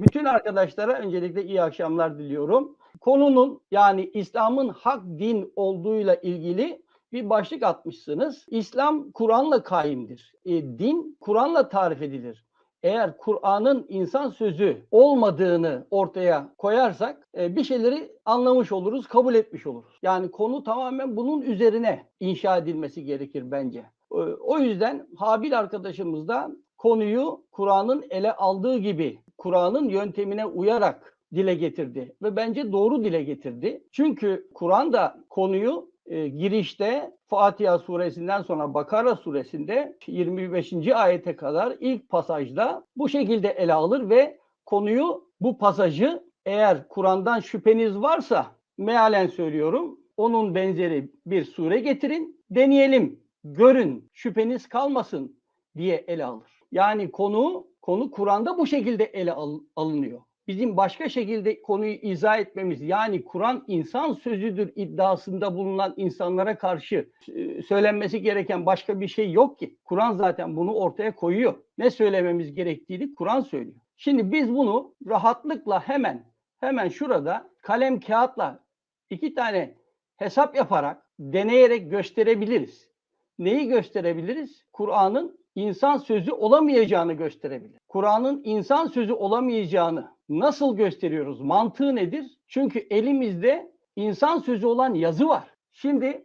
Bütün arkadaşlara öncelikle iyi akşamlar diliyorum. Konunun yani İslam'ın hak din olduğuyla ilgili bir başlık atmışsınız. İslam Kur'an'la kaimdir. E, din Kur'an'la tarif edilir. Eğer Kur'an'ın insan sözü olmadığını ortaya koyarsak e, bir şeyleri anlamış oluruz, kabul etmiş oluruz. Yani konu tamamen bunun üzerine inşa edilmesi gerekir bence. E, o yüzden Habil arkadaşımız da konuyu Kur'an'ın ele aldığı gibi Kur'an'ın yöntemine uyarak dile getirdi ve bence doğru dile getirdi. Çünkü Kur'an da konuyu e, girişte Fatiha suresinden sonra Bakara suresinde 25. ayete kadar ilk pasajda bu şekilde ele alır ve konuyu bu pasajı eğer Kur'an'dan şüpheniz varsa mealen söylüyorum onun benzeri bir sure getirin deneyelim görün şüpheniz kalmasın diye ele alır. Yani konu konu Kur'an'da bu şekilde ele al, alınıyor. Bizim başka şekilde konuyu izah etmemiz yani Kur'an insan sözüdür iddiasında bulunan insanlara karşı e, söylenmesi gereken başka bir şey yok ki. Kur'an zaten bunu ortaya koyuyor. Ne söylememiz gerektiğini Kur'an söylüyor. Şimdi biz bunu rahatlıkla hemen hemen şurada kalem kağıtla iki tane hesap yaparak deneyerek gösterebiliriz. Neyi gösterebiliriz? Kur'an'ın insan sözü olamayacağını gösterebilir. Kur'an'ın insan sözü olamayacağını nasıl gösteriyoruz? Mantığı nedir? Çünkü elimizde insan sözü olan yazı var. Şimdi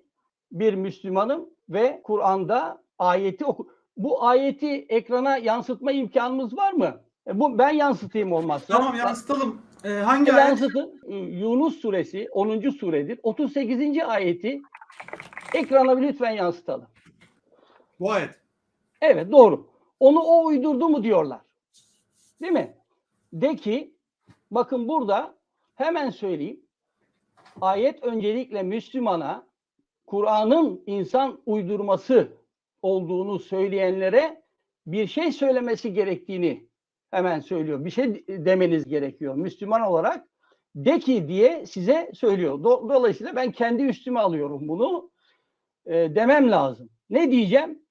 bir Müslümanım ve Kur'an'da ayeti oku. Bu ayeti ekrana yansıtma imkanımız var mı? E bu ben yansıtayım olmazsa. Tamam yansıtalım. Ee, hangi Ben ayet? Yunus suresi 10. suredir. 38. ayeti ekrana lütfen yansıtalım. Bu ayet. Evet doğru. Onu o uydurdu mu diyorlar. Değil mi? De ki bakın burada hemen söyleyeyim. Ayet öncelikle Müslümana Kur'an'ın insan uydurması olduğunu söyleyenlere bir şey söylemesi gerektiğini hemen söylüyor. Bir şey demeniz gerekiyor. Müslüman olarak de ki diye size söylüyor. Do- Dolayısıyla ben kendi üstüme alıyorum bunu. E, demem lazım. Ne diyeceğim?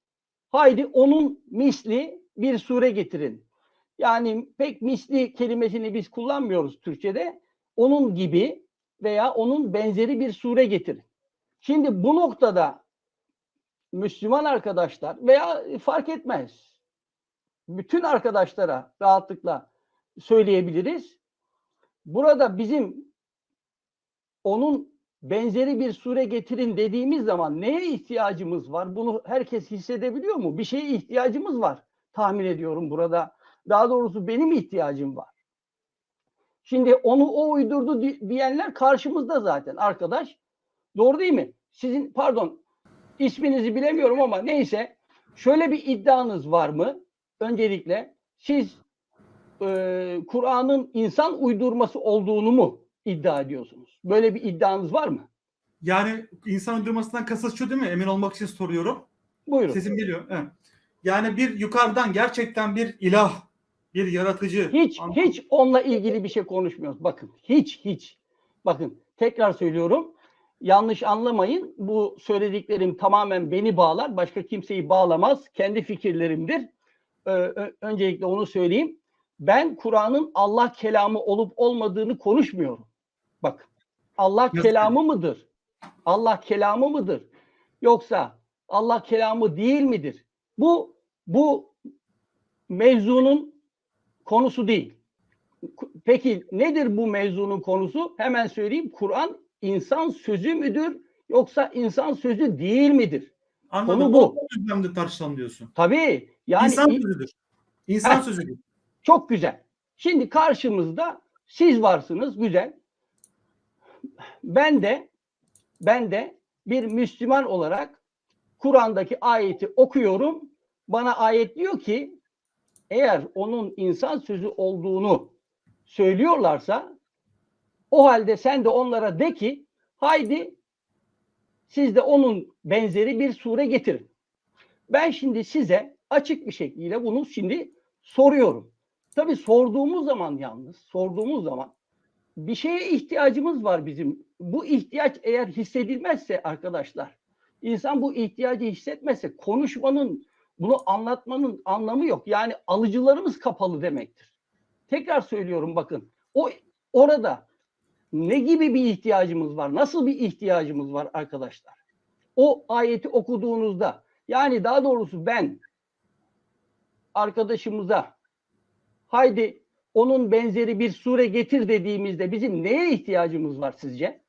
Haydi onun misli bir sure getirin. Yani pek misli kelimesini biz kullanmıyoruz Türkçe'de. Onun gibi veya onun benzeri bir sure getirin. Şimdi bu noktada Müslüman arkadaşlar veya fark etmez. Bütün arkadaşlara rahatlıkla söyleyebiliriz. Burada bizim onun benzeri bir sure getirin dediğimiz zaman neye ihtiyacımız var? Bunu herkes hissedebiliyor mu? Bir şeye ihtiyacımız var tahmin ediyorum burada. Daha doğrusu benim ihtiyacım var. Şimdi onu o uydurdu di- diyenler karşımızda zaten arkadaş. Doğru değil mi? Sizin pardon isminizi bilemiyorum ama neyse şöyle bir iddianız var mı? Öncelikle siz e, Kur'an'ın insan uydurması olduğunu mu iddia ediyorsunuz? Böyle bir iddianız var mı? Yani insan uydurmasından şu değil mi? Emin olmak için soruyorum. Buyurun. Sesim geliyor. Evet. Yani bir yukarıdan gerçekten bir ilah, bir yaratıcı. Hiç An- hiç onunla ilgili bir şey konuşmuyoruz. Bakın hiç hiç. Bakın tekrar söylüyorum. Yanlış anlamayın. Bu söylediklerim tamamen beni bağlar. Başka kimseyi bağlamaz. Kendi fikirlerimdir. Ee, öncelikle onu söyleyeyim. Ben Kur'an'ın Allah kelamı olup olmadığını konuşmuyorum. Bak Allah kelamı mıdır? Allah kelamı mıdır? Yoksa Allah kelamı değil midir? Bu bu mevzunun konusu değil. Peki nedir bu mevzunun konusu? Hemen söyleyeyim. Kur'an insan sözü müdür yoksa insan sözü değil midir? Anladım. Konu bu. Düzlemde tartışalım diyorsun. Tabii. Yani İnsan in- sözüdür. İnsan Heh. sözüdür. çok güzel. Şimdi karşımızda siz varsınız. Güzel. Ben de ben de bir Müslüman olarak Kur'an'daki ayeti okuyorum. Bana ayet diyor ki eğer onun insan sözü olduğunu söylüyorlarsa o halde sen de onlara de ki haydi siz de onun benzeri bir sure getirin. Ben şimdi size açık bir şekilde bunu şimdi soruyorum. Tabii sorduğumuz zaman yalnız, sorduğumuz zaman bir şeye ihtiyacımız var bizim. Bu ihtiyaç eğer hissedilmezse arkadaşlar, insan bu ihtiyacı hissetmezse konuşmanın, bunu anlatmanın anlamı yok. Yani alıcılarımız kapalı demektir. Tekrar söylüyorum bakın. O orada ne gibi bir ihtiyacımız var? Nasıl bir ihtiyacımız var arkadaşlar? O ayeti okuduğunuzda yani daha doğrusu ben arkadaşımıza haydi onun benzeri bir sure getir dediğimizde bizim neye ihtiyacımız var sizce?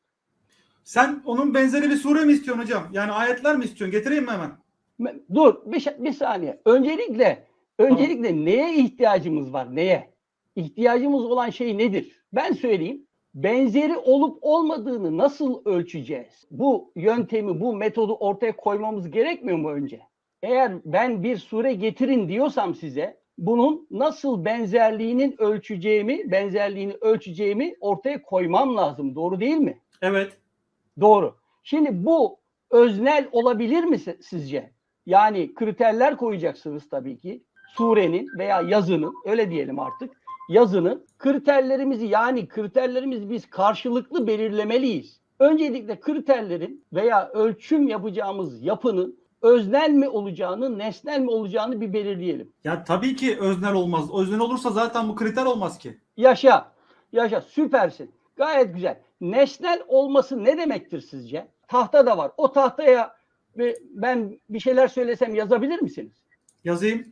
Sen onun benzeri bir sure mi istiyorsun hocam? Yani ayetler mi istiyorsun? Getireyim mi hemen? Me- Dur bir, bir saniye. Öncelikle öncelikle neye ihtiyacımız var? Neye? İhtiyacımız olan şey nedir? Ben söyleyeyim. Benzeri olup olmadığını nasıl ölçeceğiz? Bu yöntemi, bu metodu ortaya koymamız gerekmiyor mu önce? Eğer ben bir sure getirin diyorsam size bunun nasıl benzerliğinin ölçeceğimi, benzerliğini ölçeceğimi ortaya koymam lazım. Doğru değil mi? Evet. Doğru. Şimdi bu öznel olabilir mi si- sizce? Yani kriterler koyacaksınız tabii ki. Surenin veya yazının öyle diyelim artık. Yazının kriterlerimizi yani kriterlerimizi biz karşılıklı belirlemeliyiz. Öncelikle kriterlerin veya ölçüm yapacağımız yapının öznel mi olacağını, nesnel mi olacağını bir belirleyelim. Ya tabii ki öznel olmaz. Öznel olursa zaten bu kriter olmaz ki. Yaşa. Yaşa. Süpersin. Gayet güzel. Nesnel olması ne demektir sizce? Tahta da var. O tahtaya ben bir şeyler söylesem yazabilir misiniz? Yazayım.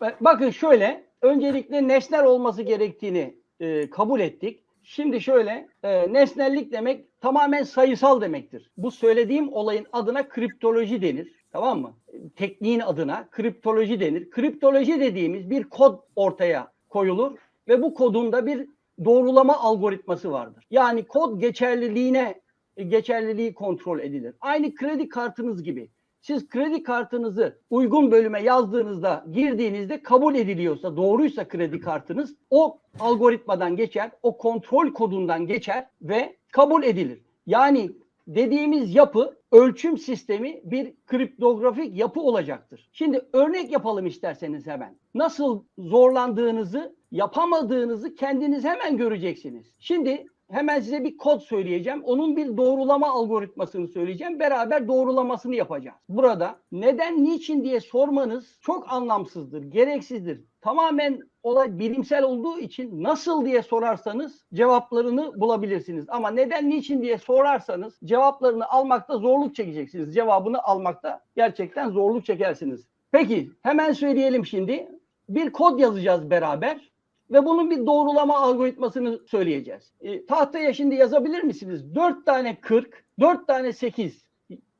Ba- Bakın şöyle. Öncelikle nesnel olması gerektiğini e, kabul ettik. Şimdi şöyle. e, nesnellik demek tamamen sayısal demektir. Bu söylediğim olayın adına kriptoloji denir. Tamam mı? Tekniğin adına kriptoloji denir. Kriptoloji dediğimiz bir kod ortaya koyulur ve bu kodun da bir doğrulama algoritması vardır. Yani kod geçerliliğine geçerliliği kontrol edilir. Aynı kredi kartınız gibi. Siz kredi kartınızı uygun bölüme yazdığınızda, girdiğinizde kabul ediliyorsa, doğruysa kredi kartınız o algoritmadan geçer, o kontrol kodundan geçer ve kabul edilir. Yani dediğimiz yapı ölçüm sistemi bir kriptografik yapı olacaktır. Şimdi örnek yapalım isterseniz hemen. Nasıl zorlandığınızı, yapamadığınızı kendiniz hemen göreceksiniz. Şimdi hemen size bir kod söyleyeceğim. Onun bir doğrulama algoritmasını söyleyeceğim. Beraber doğrulamasını yapacağız. Burada neden, niçin diye sormanız çok anlamsızdır, gereksizdir. Tamamen olay bilimsel olduğu için nasıl diye sorarsanız cevaplarını bulabilirsiniz. Ama neden, niçin diye sorarsanız cevaplarını almakta zorluk çekeceksiniz. Cevabını almakta gerçekten zorluk çekersiniz. Peki hemen söyleyelim şimdi. Bir kod yazacağız beraber ve bunun bir doğrulama algoritmasını söyleyeceğiz. E, tahtaya şimdi yazabilir misiniz? 4 tane 40, 4 tane 8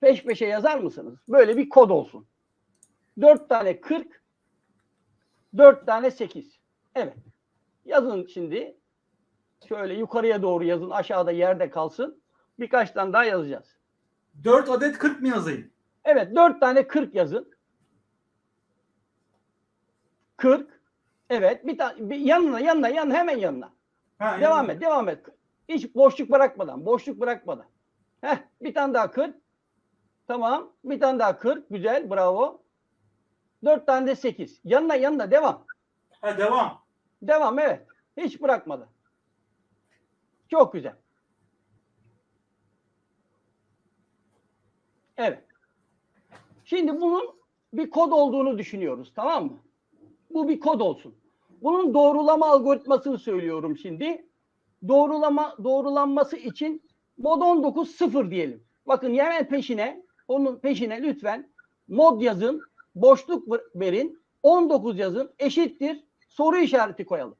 peş peşe yazar mısınız? Böyle bir kod olsun. 4 tane 40, 4 tane 8. Evet. Yazın şimdi. Şöyle yukarıya doğru yazın. Aşağıda yerde kalsın. Birkaç tane daha yazacağız. 4 adet 40 mı yazayım? Evet 4 tane 40 yazın. 40. Evet bir tane bir yanına yanına yanına hemen yanına. Ha, Devam yazdım. et devam et. Hiç boşluk bırakmadan boşluk bırakmadan. Heh bir tane daha 40. Tamam bir tane daha 40. Güzel bravo. 4 tane de 8. Yanına yanına devam. Ha, devam. Devam evet. Hiç bırakmadan. Çok güzel. Evet. Şimdi bunun bir kod olduğunu düşünüyoruz tamam mı? Bu bir kod olsun. Bunun doğrulama algoritmasını söylüyorum şimdi. Doğrulama doğrulanması için mod 19 0 diyelim. Bakın hemen peşine onun peşine lütfen mod yazın, boşluk ver- verin, 19 yazın, eşittir soru işareti koyalım.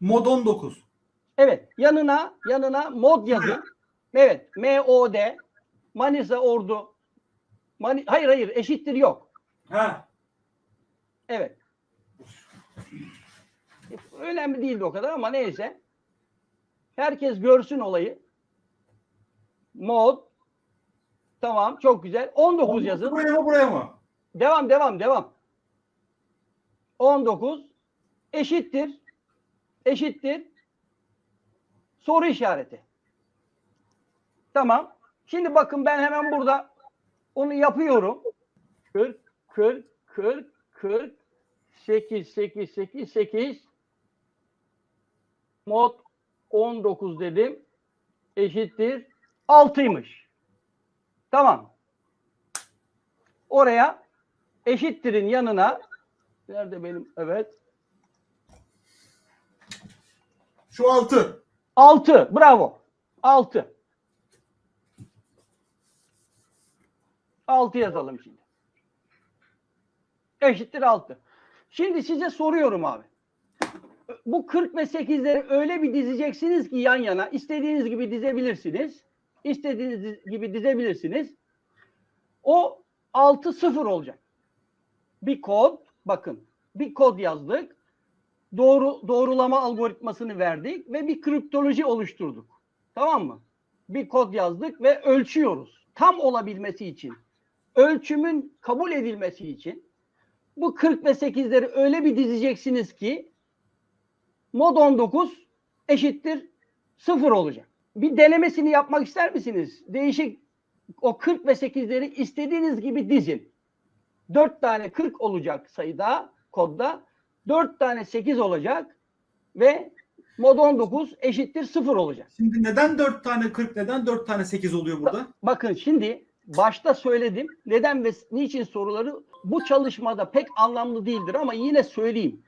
Mod 19. Evet, yanına yanına mod yazın. Evet, M O D Manisa Ordu. Mani, hayır hayır eşittir yok. Ha. Evet. Önemli değildi o kadar ama neyse. Herkes görsün olayı. Mod. Tamam çok güzel. 19 yazın. Buraya mı buraya mı? Devam devam devam. 19 eşittir eşittir soru işareti. Tamam. Şimdi bakın ben hemen burada onu yapıyorum. 40 40 40 40 8 8 8 8 mod 19 dedim. Eşittir 6'ymış. Tamam. Oraya eşittirin yanına nerede benim evet Şu 6. 6. Bravo. 6. 6 yazalım şimdi. Eşittir 6. Şimdi size soruyorum abi. Bu 40 ve 8'leri öyle bir dizeceksiniz ki yan yana. istediğiniz gibi dizebilirsiniz. İstediğiniz gibi dizebilirsiniz. O 6 0 olacak. Bir kod bakın. Bir kod yazdık. Doğru doğrulama algoritmasını verdik ve bir kriptoloji oluşturduk. Tamam mı? Bir kod yazdık ve ölçüyoruz. Tam olabilmesi için, ölçümün kabul edilmesi için bu 40 ve 8'leri öyle bir dizeceksiniz ki mod 19 eşittir 0 olacak. Bir denemesini yapmak ister misiniz? Değişik o 40 ve 8'leri istediğiniz gibi dizin. 4 tane 40 olacak sayıda, kodda. 4 tane 8 olacak ve mod 19 eşittir 0 olacak. Şimdi neden 4 tane 40 neden 4 tane 8 oluyor burada? Bakın şimdi başta söyledim. Neden ve niçin soruları bu çalışmada pek anlamlı değildir ama yine söyleyeyim.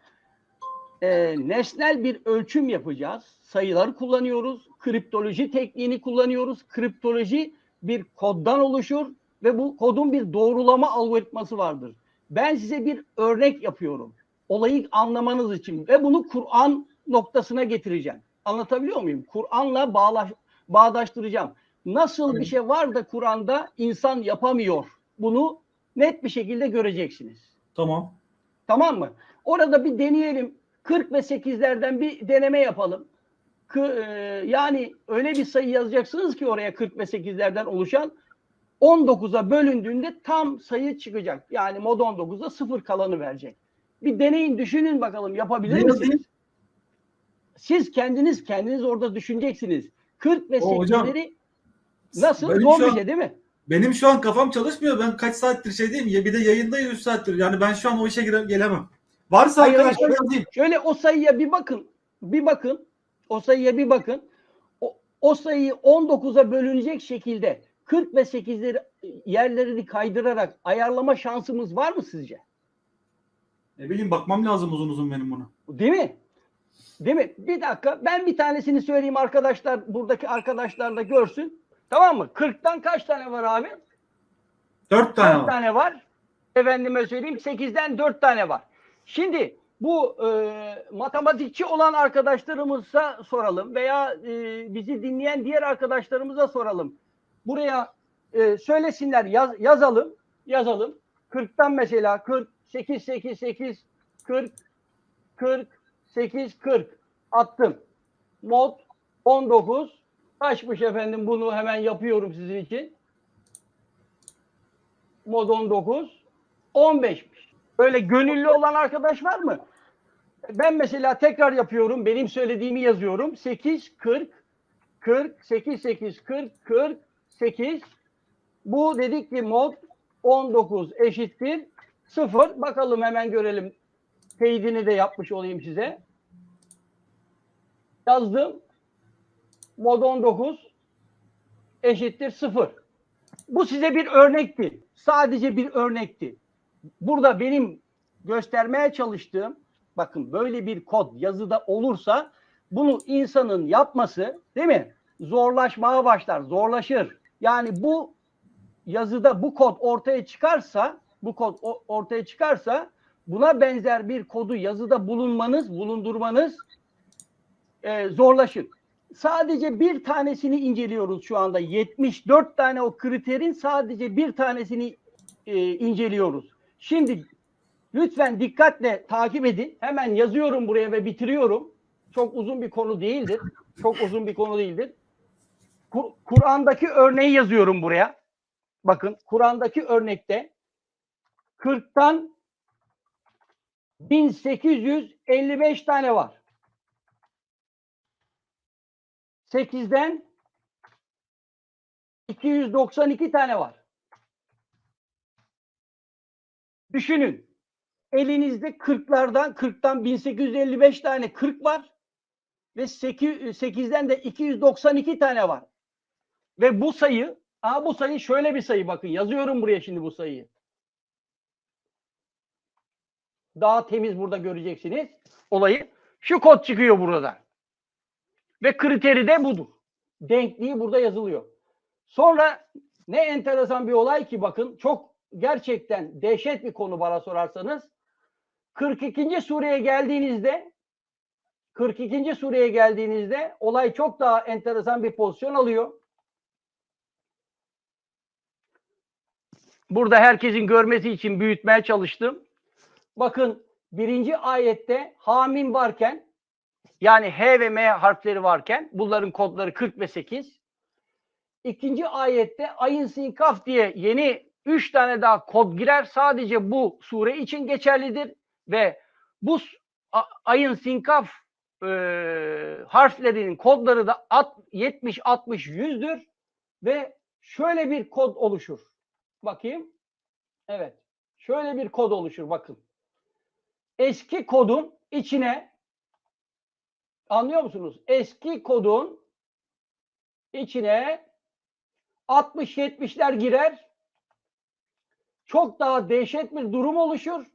Ee, nesnel bir ölçüm yapacağız. Sayıları kullanıyoruz. Kriptoloji tekniğini kullanıyoruz. Kriptoloji bir koddan oluşur ve bu kodun bir doğrulama algoritması vardır. Ben size bir örnek yapıyorum. Olayı anlamanız için ve bunu Kur'an noktasına getireceğim. Anlatabiliyor muyum? Kur'an'la bağlaş, bağdaştıracağım. Nasıl bir şey var da Kur'an'da insan yapamıyor? Bunu net bir şekilde göreceksiniz. Tamam. Tamam mı? Orada bir deneyelim. 40 ve 8'lerden bir deneme yapalım. E, yani öyle bir sayı yazacaksınız ki oraya 40 ve 8'lerden oluşan 19'a bölündüğünde tam sayı çıkacak. Yani mod 19'da sıfır kalanı verecek. Bir deneyin düşünün bakalım yapabilir Ne misiniz? Siz kendiniz kendiniz orada düşüneceksiniz. 40 ve O hocam, 8'leri nasıl? Zor bir şey değil mi? Benim şu an kafam çalışmıyor. Ben kaç saattir şey diyeyim ya bir de yayındayız 3 saattir. Yani ben şu an o işe gire- gelemem. Varsa Hayır, arkadaşlar yazayım. Şöyle o sayıya bir bakın. Bir bakın. O sayıya bir bakın. O, o sayıyı 19'a bölünecek şekilde 40 ve 8'leri yerlerini kaydırarak ayarlama şansımız var mı sizce? Ne bileyim bakmam lazım uzun uzun benim buna. Değil mi? Değil mi? Bir dakika. Ben bir tanesini söyleyeyim arkadaşlar. Buradaki arkadaşlar da görsün. Tamam mı? 40'tan kaç tane var abi? 4 tane 4 var. tane var. Efendime söyleyeyim 8'den 4 tane var. Şimdi bu e, matematikçi olan arkadaşlarımıza soralım veya e, bizi dinleyen diğer arkadaşlarımıza soralım. Buraya e, söylesinler yaz, yazalım. Yazalım. 40'tan mesela 40 8 8 8 40 40 8 40 attım. Mod 19 kaçmış efendim bunu hemen yapıyorum sizin için mod 19 15'miş. Böyle gönüllü olan arkadaş var mı? Ben mesela tekrar yapıyorum. Benim söylediğimi yazıyorum. 8 40 40 8 8 40 40 8 bu dedik ki mod 19 eşittir 0. Bakalım hemen görelim. Teyidini de yapmış olayım size. Yazdım. Mod 19 eşittir 0. Bu size bir örnekti. Sadece bir örnekti. Burada benim göstermeye çalıştığım bakın böyle bir kod yazıda olursa bunu insanın yapması değil mi? Zorlaşmaya başlar, zorlaşır. Yani bu yazıda bu kod ortaya çıkarsa, bu kod ortaya çıkarsa buna benzer bir kodu yazıda bulunmanız, bulundurmanız e, zorlaşır. Sadece bir tanesini inceliyoruz şu anda. 74 tane o kriterin sadece bir tanesini e, inceliyoruz. Şimdi lütfen dikkatle takip edin. Hemen yazıyorum buraya ve bitiriyorum. Çok uzun bir konu değildir. Çok uzun bir konu değildir. Kur- Kur'an'daki örneği yazıyorum buraya. Bakın Kur'an'daki örnekte 40'tan 1855 tane var. 8'den 292 tane var. Düşünün. Elinizde 40'lardan 40'tan 1855 tane 40 var ve 8, 8'den de 292 tane var. Ve bu sayı, aha bu sayı şöyle bir sayı bakın. Yazıyorum buraya şimdi bu sayıyı. Daha temiz burada göreceksiniz olayı. Şu kod çıkıyor burada. Ve kriteri de budur. Denkliği burada yazılıyor. Sonra ne enteresan bir olay ki bakın çok gerçekten dehşet bir konu bana sorarsanız. 42. sureye geldiğinizde 42. sureye geldiğinizde olay çok daha enteresan bir pozisyon alıyor. Burada herkesin görmesi için büyütmeye çalıştım. Bakın birinci ayette hamim varken yani H ve M harfleri varken bunların kodları 40 ve 8. İkinci ayette ayın sinkaf diye yeni 3 tane daha kod girer. Sadece bu sure için geçerlidir ve bu ayın sinkaf e, harflerinin kodları da at- 70, 60, 100'dür ve şöyle bir kod oluşur. Bakayım. Evet. Şöyle bir kod oluşur bakın. Eski kodun içine anlıyor musunuz? Eski kodun içine 60-70'ler girer. Çok daha dehşet bir durum oluşur.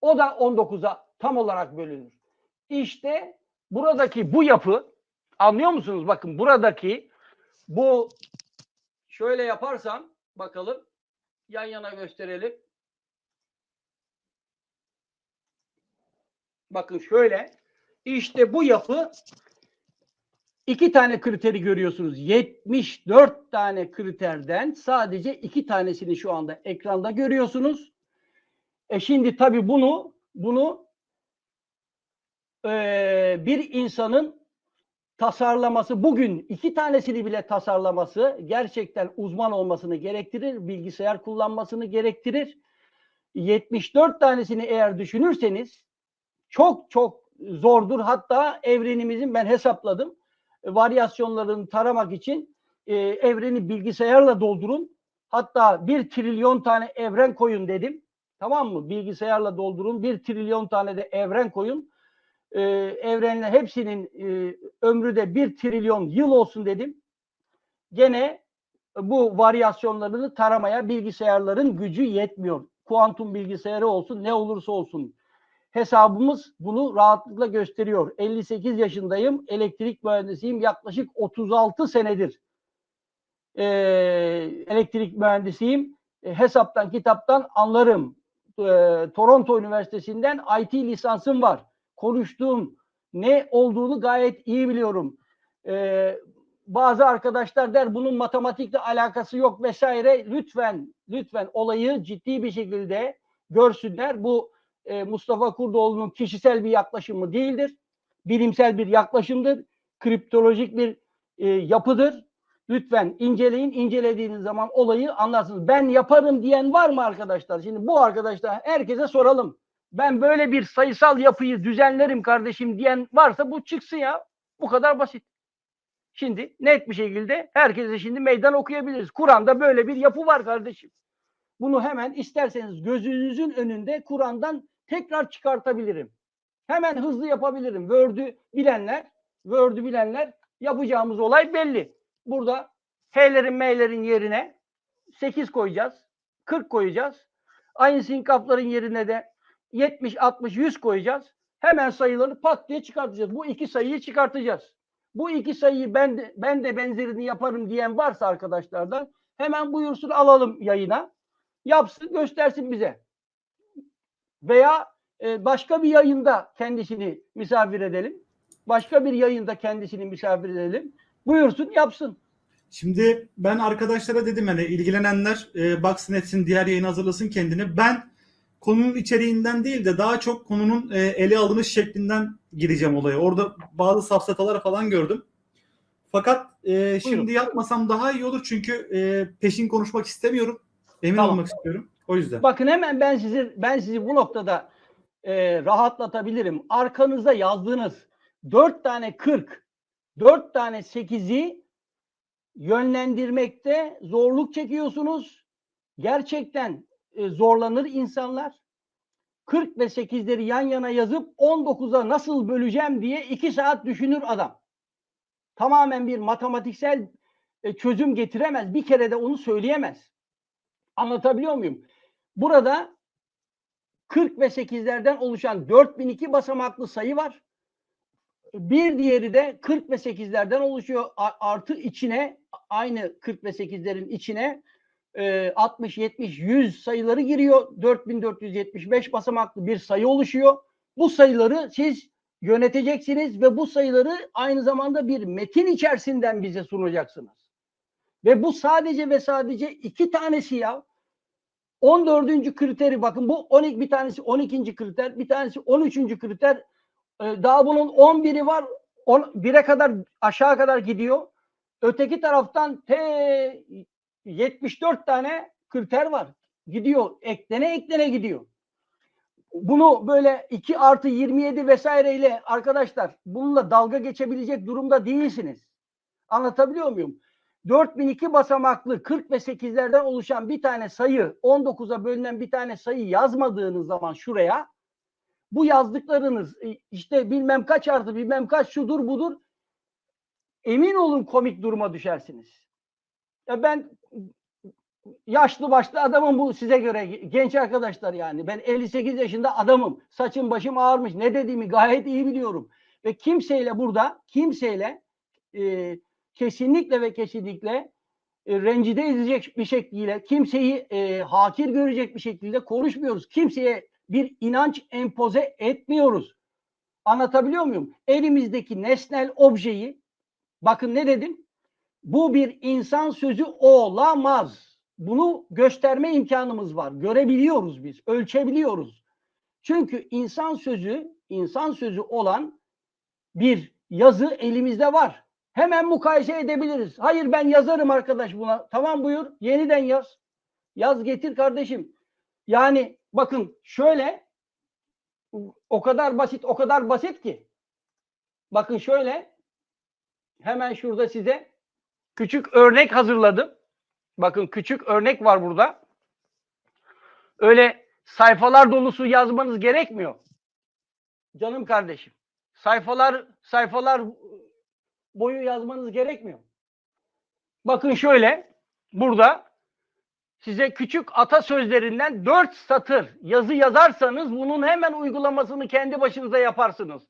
O da 19'a tam olarak bölünür. İşte buradaki bu yapı anlıyor musunuz? Bakın buradaki bu şöyle yaparsam bakalım yan yana gösterelim. Bakın şöyle işte bu yapı iki tane kriteri görüyorsunuz. 74 tane kriterden sadece iki tanesini şu anda ekranda görüyorsunuz. E şimdi tabii bunu bunu eee, bir insanın tasarlaması bugün iki tanesini bile tasarlaması gerçekten uzman olmasını gerektirir, bilgisayar kullanmasını gerektirir. 74 tanesini eğer düşünürseniz çok çok zordur. Hatta evrenimizin ben hesapladım. Varyasyonlarını taramak için e, evreni bilgisayarla doldurun. Hatta bir trilyon tane evren koyun dedim. Tamam mı? Bilgisayarla doldurun. Bir trilyon tane de evren koyun. E, evrenle hepsinin e, ömrü de bir trilyon yıl olsun dedim. Gene bu varyasyonlarını taramaya bilgisayarların gücü yetmiyor. Kuantum bilgisayarı olsun ne olursa olsun hesabımız bunu rahatlıkla gösteriyor. 58 yaşındayım, elektrik mühendisiyim. Yaklaşık 36 senedir eee, elektrik mühendisiyim. E, hesaptan, kitaptan anlarım. Eee, Toronto Üniversitesi'nden IT lisansım var. Konuştuğum ne olduğunu gayet iyi biliyorum. Eee, bazı arkadaşlar der bunun matematikle alakası yok vesaire. Lütfen, lütfen olayı ciddi bir şekilde görsünler. Bu e, Mustafa Kurdoğlu'nun kişisel bir yaklaşımı değildir. Bilimsel bir yaklaşımdır. Kriptolojik bir e, yapıdır. Lütfen inceleyin. İncelediğiniz zaman olayı anlarsınız. Ben yaparım diyen var mı arkadaşlar? Şimdi bu arkadaşlar herkese soralım. Ben böyle bir sayısal yapıyı düzenlerim kardeşim diyen varsa bu çıksın ya. Bu kadar basit. Şimdi net bir şekilde herkese şimdi meydan okuyabiliriz. Kur'an'da böyle bir yapı var kardeşim. Bunu hemen isterseniz gözünüzün önünde Kur'an'dan tekrar çıkartabilirim. Hemen hızlı yapabilirim. Word'ü bilenler, Word'ü bilenler yapacağımız olay belli. Burada H'lerin M'lerin yerine 8 koyacağız. 40 koyacağız. Aynı sinkafların yerine de 70, 60, 100 koyacağız. Hemen sayıları pat diye çıkartacağız. Bu iki sayıyı çıkartacağız. Bu iki sayıyı ben de, ben de benzerini yaparım diyen varsa arkadaşlardan hemen buyursun alalım yayına. Yapsın göstersin bize. Veya e, başka bir yayında kendisini misafir edelim. Başka bir yayında kendisini misafir edelim. Buyursun yapsın. Şimdi ben arkadaşlara dedim hani ilgilenenler e, baksın etsin diğer yayın hazırlasın kendini. Ben konunun içeriğinden değil de daha çok konunun e, ele alınış şeklinden gireceğim olaya. Orada bazı safsatalar falan gördüm. Fakat e, şimdi Buyurun. yapmasam daha iyi olur çünkü e, peşin konuşmak istemiyorum. Emin Tamam. olmak istiyorum. O yüzden. Bakın hemen ben sizi ben sizi bu noktada e, rahatlatabilirim. Arkanıza yazdığınız 4 tane 40, 4 tane 8'i yönlendirmekte zorluk çekiyorsunuz. Gerçekten e, zorlanır insanlar. 40 ve 8'leri yan yana yazıp 19'a nasıl böleceğim diye 2 saat düşünür adam. Tamamen bir matematiksel e, çözüm getiremez. Bir kere de onu söyleyemez. Anlatabiliyor muyum? Burada 40 ve 8'lerden oluşan 4002 basamaklı sayı var. Bir diğeri de 40 ve 8'lerden oluşuyor. Artı içine aynı 40 ve 8'lerin içine e, 60, 70, 100 sayıları giriyor. 4475 basamaklı bir sayı oluşuyor. Bu sayıları siz yöneteceksiniz ve bu sayıları aynı zamanda bir metin içerisinden bize sunacaksınız. Ve bu sadece ve sadece iki tanesi ya. 14. kriteri bakın bu 12 bir tanesi 12. kriter, bir tanesi 13. kriter. Ee, Daha bunun 11'i var. 1'e kadar aşağı kadar gidiyor. Öteki taraftan T 74 tane kriter var. Gidiyor. Eklene eklene gidiyor. Bunu böyle 2 artı 27 vesaireyle arkadaşlar bununla dalga geçebilecek durumda değilsiniz. Anlatabiliyor muyum? 4002 basamaklı 40 ve 8'lerden oluşan bir tane sayı 19'a bölünen bir tane sayı yazmadığınız zaman şuraya bu yazdıklarınız e, işte bilmem kaç artı bilmem kaç şudur budur emin olun komik duruma düşersiniz. Ya ben yaşlı başlı adamım bu size göre genç arkadaşlar yani. Ben 58 yaşında adamım. Saçım başım ağarmış. Ne dediğimi gayet iyi biliyorum. Ve kimseyle burada kimseyle e, kesinlikle ve kesinlikle e, rencide edecek bir şekilde kimseyi e, hakir görecek bir şekilde konuşmuyoruz. Kimseye bir inanç empoze etmiyoruz. Anlatabiliyor muyum? Elimizdeki nesnel objeyi bakın ne dedim? Bu bir insan sözü olamaz. Bunu gösterme imkanımız var. Görebiliyoruz biz, ölçebiliyoruz. Çünkü insan sözü, insan sözü olan bir yazı elimizde var. Hemen mukayese edebiliriz. Hayır ben yazarım arkadaş buna. Tamam buyur. Yeniden yaz. Yaz getir kardeşim. Yani bakın şöyle o kadar basit, o kadar basit ki. Bakın şöyle hemen şurada size küçük örnek hazırladım. Bakın küçük örnek var burada. Öyle sayfalar dolusu yazmanız gerekmiyor. Canım kardeşim. Sayfalar sayfalar boyu yazmanız gerekmiyor. Bakın şöyle burada size küçük atasözlerinden dört satır yazı yazarsanız bunun hemen uygulamasını kendi başınıza yaparsınız.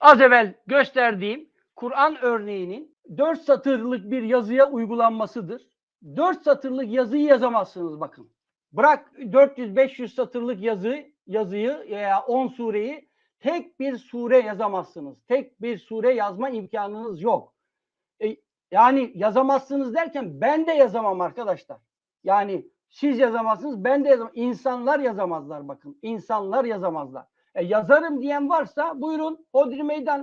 Az evvel gösterdiğim Kur'an örneğinin dört satırlık bir yazıya uygulanmasıdır. Dört satırlık yazıyı yazamazsınız bakın. Bırak 400-500 satırlık yazı, yazıyı veya 10 sureyi tek bir sure yazamazsınız. Tek bir sure yazma imkanınız yok. E, yani yazamazsınız derken ben de yazamam arkadaşlar. Yani siz yazamazsınız, ben de yazamam. İnsanlar yazamazlar bakın. İnsanlar yazamazlar. E, yazarım diyen varsa buyurun hodri meydan.